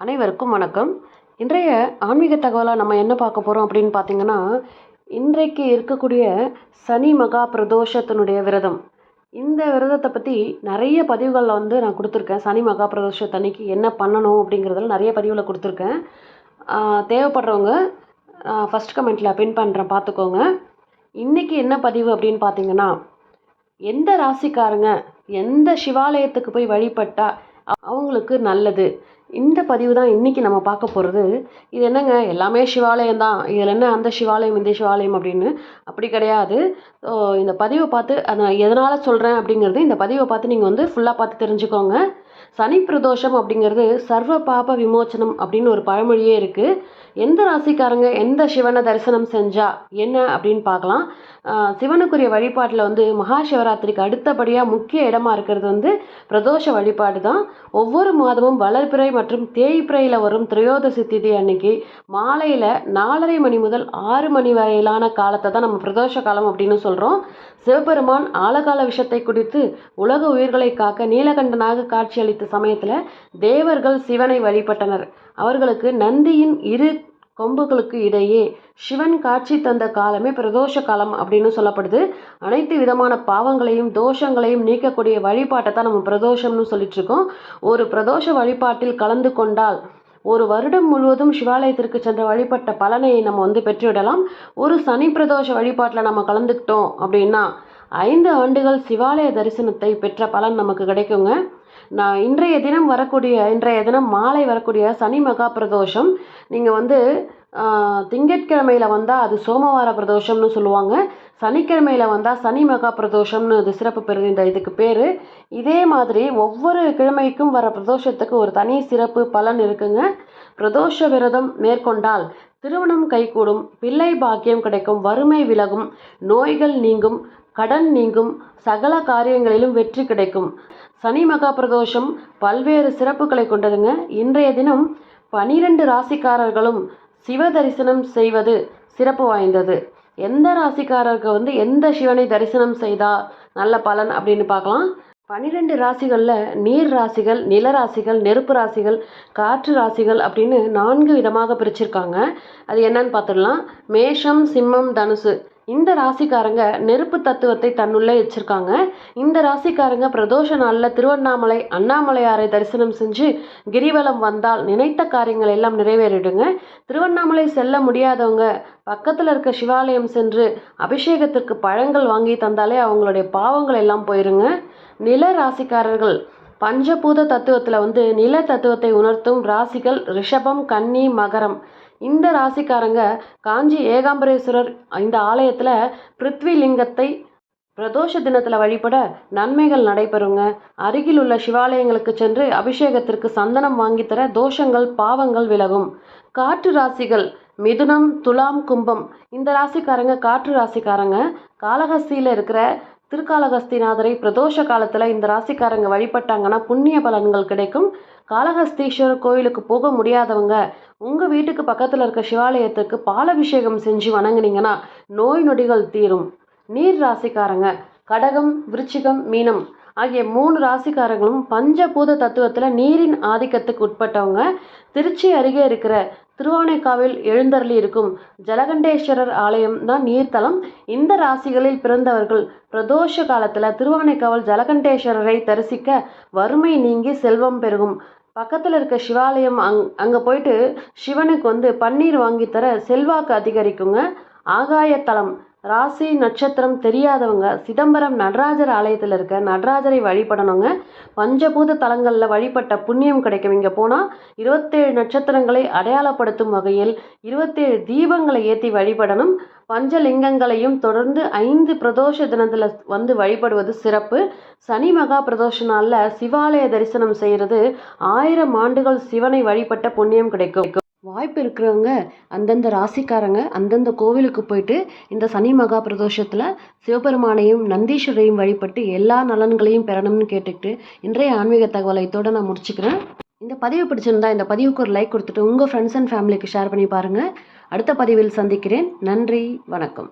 அனைவருக்கும் வணக்கம். இன்றைய ஆன்மீக தகவலாக நம்ம என்ன பார்க்க போகிறோம் அப்படின்னு பார்த்தீங்கன்னா இன்றைக்கு இருக்கக்கூடிய சனி மகா பிரதோஷத்தினுடைய விரதம். இந்த விரதத்தை பற்றி நிறைய பதிவுகளில் வந்து நான் கொடுத்துருக்கேன். சனி மகா பிரதோஷத்தன்னைக்கு என்ன பண்ணணும் அப்படிங்கிறதுல நிறைய பதிவில் கொடுத்துருக்கேன். தேவைப்படுறவங்க ஃபஸ்ட் கமெண்ட்டில் பின் பண்ணுறேன் பார்த்துக்கோங்க. இன்றைக்கி என்ன பதிவு அப்படின்னு பார்த்தீங்கன்னா எந்த ராசிக்காரங்க எந்த சிவாலயத்துக்கு போய் வழிபட்டால் அவங்களுக்கு நல்லது? இந்த பதிவு தான் இன்றைக்கி நம்ம பார்க்க போகிறது இது என்னங்க? எல்லாமே சிவாலயம் தான் இதில் என்ன அந்த சிவாலயம் இந்த சிவாலயம் அப்படின்னு? அப்படி கிடையாது. ஸோ இந்த பதிவை பார்த்து அதை எதனால் சொல்கிறேன் அப்படிங்கிறது இந்த பதிவை பார்த்து நீங்கள் வந்து ஃபுல்லாக பார்த்து தெரிஞ்சுக்கோங்க. சனி பிரதோஷம் அப்படிங்கிறது சர்வ பாப விமோச்சனம் அப்படின்னு ஒரு பழமொழியே இருக்குது எந்த ராசிக்காரங்க எந்த சிவனை தரிசனம் செஞ்சா என்ன அப்படின்னு பார்க்கலாம். சிவனுக்குரிய வழிபாட்டில் வந்து மகா சிவராத்திரிக்கு அடுத்தபடியாக முக்கிய இடமா இருக்கிறது வந்து பிரதோஷ வழிபாடு தான். ஒவ்வொரு மாதமும் வளர்பிறை மற்றும் தேய்பிறையில் வரும் திரையோதசி திதி அன்னைக்கு மாலையில் நாலரை மணி முதல் ஆறு மணி வரையிலான காலத்தை தான் நம்ம பிரதோஷ காலம் அப்படின்னு சொல்கிறோம் சிவபெருமான் ஆழகால விஷத்தை குடித்து உலக உயிர்களை காக்க நீலகண்டனாக காட்சியளித்த சமயத்தில் தேவர்கள் சிவனை வழிபட்டனர். அவர்களுக்கு நந்தியின் இரு கொம்புகளுக்கு இடையே சிவன் காட்சி தந்த காலமே பிரதோஷ காலம் அப்படின்னு சொல்லப்படுது. அனைத்து விதமான பாவங்களையும் தோஷங்களையும் நீக்கக்கூடிய வழிபாட்டை தான் நம்ம பிரதோஷம்னு சொல்லிட்டு இருக்கோம். ஒரு பிரதோஷ வழிபாட்டில் கலந்து கொண்டால் ஒரு வருடம் முழுவதும் சிவாலயத்திற்கு சென்ற வழிபட்ட பலனை நம்ம வந்து பெற்றுவிடலாம். ஒரு சனி பிரதோஷ வழிபாட்டில் நம்ம கலந்துக்கிட்டோம் அப்படின்னா ஐந்து ஆண்டுகள் சிவாலய தரிசனத்தை பெற்ற பலன் நமக்கு கிடைக்குங்க. நான் இன்றைய தினம் வரக்கூடிய இன்றைய தினம் மாலை வரக்கூடிய சனி மகா பிரதோஷம் நீங்கள் வந்து திங்கட்கிழமையில் திங்கட்கிழமையில வந்தால் அது சோமவார பிரதோஷம்னு சொல்லுவாங்க. சனிக்கிழமையில வந்தால் சனி மகா பிரதோஷம்னு அது சிறப்பு பெறுது இந்த இதுக்கு பேர். இதே மாதிரி ஒவ்வொரு கிழமைக்கும் வர பிரதோஷத்துக்கு ஒரு தனி சிறப்பு பலன் இருக்குங்க. பிரதோஷ விரதம் மேற்கொண்டால் திருமணம் கைகூடும் பிள்ளை பாக்கியம் கிடைக்கும் வறுமை விலகும் நோய்கள் நீங்கும் கடன் நீங்கும் சகல காரியங்களிலும் வெற்றி கிடைக்கும். சனி மகா பிரதோஷம் பல்வேறு சிறப்புகளை கொண்டதுங்க. இன்றைய தினம் பனிரெண்டு ராசிக்காரர்களும் சிவ தரிசனம் செய்வது சிறப்பு வாய்ந்தது. எந்த ராசிக்காரருக்கு வந்து எந்த சிவனை தரிசனம் செய்தால் நல்ல பலன் அப்படின்னு பார்க்கலாம். பன்னிரெண்டு ராசிகளில் நீர் ராசிகள் நில ராசிகள் நெருப்பு ராசிகள் காற்று ராசிகள் அப்படின்னு நான்கு விதமாக பிரிச்சிருக்காங்க. அது என்னன்னு பார்த்துடலாம். மேஷம் சிம்மம் தனுசு. இந்த ராசிக்காரங்க நெருப்பு தத்துவத்தை தன்னுள்ளே வச்சிருக்காங்க. இந்த ராசிக்காரங்க பிரதோஷ நாளில் திருவண்ணாமலை அண்ணாமலையாரை தரிசனம் செஞ்சு கிரிவலம் வந்தால் நினைத்த காரியங்கள் எல்லாம் நிறைவேறிடுங்க. திருவண்ணாமலை செல்ல முடியாதவங்க பக்கத்தில் இருக்க சிவாலயம் சென்று அபிஷேகத்திற்கு பழங்கள் வாங்கி தந்தாலே அவங்களுடைய பாவங்கள் எல்லாம் போயிருங்க. நில ராசிக்காரர்கள் பஞ்சபூத தத்துவத்தில் வந்து நில தத்துவத்தை உணர்த்தும் ராசிகள் ரிஷபம் கன்னி மகரம். இந்த ராசிக்காரங்க காஞ்சி ஏகாம்பரேஸ்வரர் இந்த ஆலயத்தில் பிருத்வி லிங்கத்தை பிரதோஷ தினத்தில் வழிபட நன்மைகள் நடைபெறுங்க. அருகில் உள்ள சிவாலயங்களுக்கு சென்று அபிஷேகத்திற்கு சந்தனம் வாங்கித்தர தோஷங்கள் பாவங்கள் விலகும். காற்று ராசிகள் மிதுனம் துலாம் கும்பம். இந்த ராசிக்காரங்க காற்று ராசிக்காரங்க. காலஹஸ்தியில் இருக்கிற திருக்காலஹஸ்திநாதரை பிரதோஷ காலத்தில் இந்த ராசிக்காரங்க வழிபட்டாங்கன்னா புண்ணிய பலன்கள் கிடைக்கும். காலஹஸ்தீஸ்வரர் கோயிலுக்கு போக முடியாதவங்க உங்கள் வீட்டுக்கு பக்கத்தில் இருக்க சிவாலயத்துக்கு பாலபிஷேகம் செஞ்சு வணங்குனீங்கன்னா நோய் நொடிகள் தீரும். நீர் ராசிக்காரங்க கடகம் விருச்சிகம் மீனம் ஆகிய மூணு ராசிக்காரங்களும் பஞ்சபூத தத்துவத்தில் நீரின் ஆதிக்கத்துக்கு உட்பட்டவங்க. திருச்சி அருகே இருக்கிற திருவானைக்காவில் எழுந்தருளி இருக்கும் ஜலகண்டேஸ்வரர் ஆலயம் தான் நீர்த்தலம். இந்த ராசிகளில் பிறந்தவர்கள் பிரதோஷ காலத்தில் திருவானைக்காவல் ஜலகண்டேஸ்வரரை தரிசிக்க வறுமை நீங்கி செல்வம் பெருகும். பக்கத்தில் இருக்க சிவாலயம் அங் அங்கே போயிட்டு சிவனுக்கு வந்து பன்னீர் வாங்கி தர செல்வாக்கு அதிகரிக்குங்க. ஆகாயத்தலம் ராசி நட்சத்திரம் தெரியாதவங்க சிதம்பரம் நடராஜர் ஆலயத்தில் இருக்க நடராஜரை வழிபடணுங்க. பஞ்சபூத தலங்களில் வழிபட்ட புண்ணியம் கிடைக்கும். இங்கே போனால் இருபத்தேழு நட்சத்திரங்களை அடையாளப்படுத்தும் வகையில் இருபத்தேழு தீபங்களை ஏற்றி வழிபடணும். பஞ்சலிங்கங்களையும் தொடர்ந்து ஐந்து பிரதோஷ தினத்தில் வந்து வழிபடுவது சிறப்பு. சனி மகா பிரதோஷ நாளில் சிவாலய தரிசனம் செய்கிறது ஆயிரம் ஆண்டுகள் சிவனை வழிபட்ட புண்ணியம் கிடைக்கும். வாய்ப்பு இருக்கிறவங்க அந்தந்த ராசிக்காரங்க அந்தந்த கோவிலுக்கு போயிட்டு இந்த சனி மகா பிரதோஷத்தில் சிவபெருமானையும் நந்தீஸ்வரையும் வழிபட்டு எல்லா நலன்களையும் பெறணும்னு கேட்டுக்கிட்டு இன்றைய ஆன்மீக தகவலை இதோட நான் முடிச்சுக்கிறேன். இந்த பதிவு பிடிச்சிருந்தா இந்த பதிவுக்கு ஒரு லைக் கொடுத்துட்டு உங்கள் ஃப்ரெண்ட்ஸ் அண்ட் ஃபேமிலிக்கு ஷேர் பண்ணி பாருங்கள் அடுத்த பதிவில் சந்திக்கிறேன். நன்றி வணக்கம்.